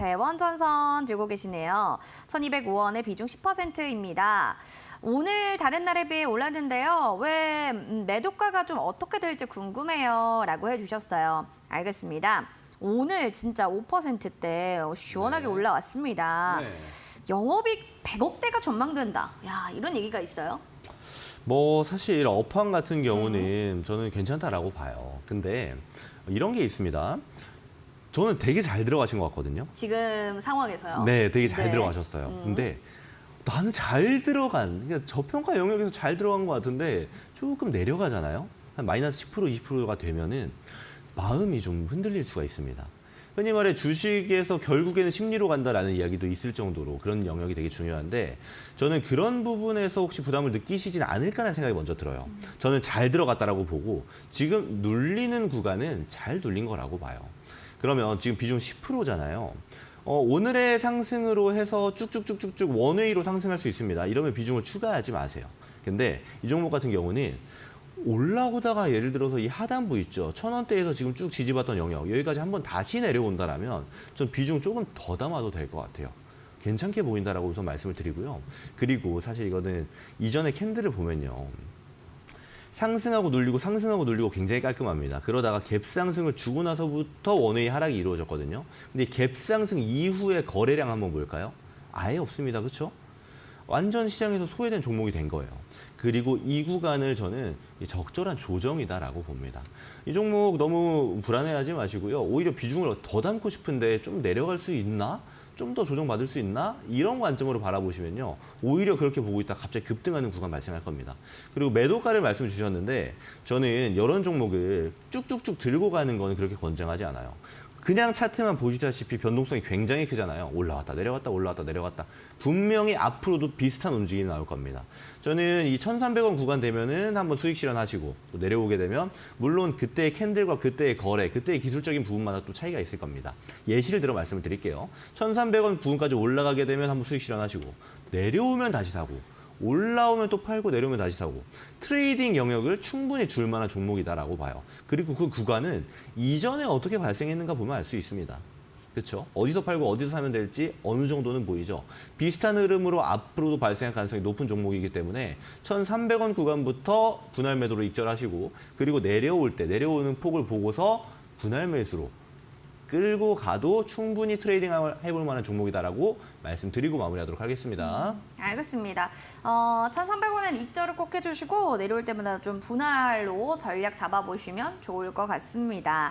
대원전선 들고 계시네요. 1205원에 비중 10%입니다. 오늘 다른 날에 비해 올랐는데요. 왜 음, 매도가가 좀 어떻게 될지 궁금해요. 라고 해주셨어요. 알겠습니다. 오늘 진짜 5%대 시원하게 네. 올라왔습니다. 네. 영업이익 100억대가 전망된다. 야 이런 얘기가 있어요. 뭐 사실 업황 같은 경우는 저는 괜찮다라고 봐요. 근데 이런 게 있습니다. 저는 되게 잘 들어가신 것 같거든요. 지금 상황에서요. 네, 되게 잘 네. 들어가셨어요. 음. 근데 나는 잘 들어간, 그러니까 저평가 영역에서 잘 들어간 것 같은데 조금 내려가잖아요. 한 마이너스 10% 20%가 되면은 마음이 좀 흔들릴 수가 있습니다. 흔히 말해 주식에서 결국에는 심리로 간다라는 이야기도 있을 정도로 그런 영역이 되게 중요한데 저는 그런 부분에서 혹시 부담을 느끼시진 않을까라는 생각이 먼저 들어요. 저는 잘 들어갔다라고 보고 지금 눌리는 구간은 잘 눌린 거라고 봐요. 그러면 지금 비중 10%잖아요. 어, 오늘의 상승으로 해서 쭉쭉쭉쭉쭉 원웨이로 상승할 수 있습니다. 이러면 비중을 추가하지 마세요. 근데 이 종목 같은 경우는 올라오다가 예를 들어서 이 하단부 있죠. 천 원대에서 지금 쭉 지지받던 영역 여기까지 한번 다시 내려온다라면 전 비중 조금 더 담아도 될 것 같아요. 괜찮게 보인다라고 우선 말씀을 드리고요. 그리고 사실 이거는 이전의 캔들을 보면요. 상승하고 눌리고 상승하고 눌리고 굉장히 깔끔합니다. 그러다가 갭 상승을 주고 나서부터 원웨이 하락이 이루어졌거든요. 근데 갭 상승 이후의 거래량 한번 볼까요? 아예 없습니다. 그렇죠? 완전 시장에서 소외된 종목이 된 거예요. 그리고 이 구간을 저는 이 적절한 조정이다라고 봅니다. 이 종목 너무 불안해하지 마시고요. 오히려 비중을 더 담고 싶은데 좀 내려갈 수 있나? 좀 더 조정받을 수 있나? 이런 관점으로 바라보시면요. 오히려 그렇게 보고 있다 갑자기 급등하는 구간 발생할 겁니다. 그리고 매도가를 말씀 주셨는데 저는 이런 종목을 쭉쭉쭉 들고 가는 거는 그렇게 권장하지 않아요. 그냥 차트만 보시다시피 변동성이 굉장히 크잖아요. 올라왔다 내려갔다 올라왔다 내려갔다. 분명히 앞으로도 비슷한 움직임이 나올 겁니다. 저는 이 1,300원 구간 되면은 한번 수익 실현하시고 또 내려오게 되면 물론 그때의 캔들과 그때의 거래, 그때의 기술적인 부분마다 또 차이가 있을 겁니다. 예시를 들어 말씀을 드릴게요. 1,300원 부분까지 올라가게 되면 한번 수익 실현하시고 내려오면 다시 사고 올라오면 또 팔고 내려오면 다시 사고 트레이딩 영역을 충분히 줄 만한 종목이다라고 봐요. 그리고 그 구간은 이전에 어떻게 발생했는가 보면 알 수 있습니다. 그렇죠? 어디서 팔고 어디서 사면 될지 어느 정도는 보이죠. 비슷한 흐름으로 앞으로도 발생할 가능성이 높은 종목이기 때문에 1,300원 구간부터 분할 매도로 익절하시고 그리고 내려올 때 내려오는 폭을 보고서 분할 매수로 끌고 가도 충분히 트레이딩 해볼 만한 종목이다라고 말씀드리고 마무리하도록 하겠습니다. 알겠습니다. 어, 1,300원엔 입절을 꼭 해주시고 내려올 때마다 좀 분할로 전략 잡아보시면 좋을 것 같습니다.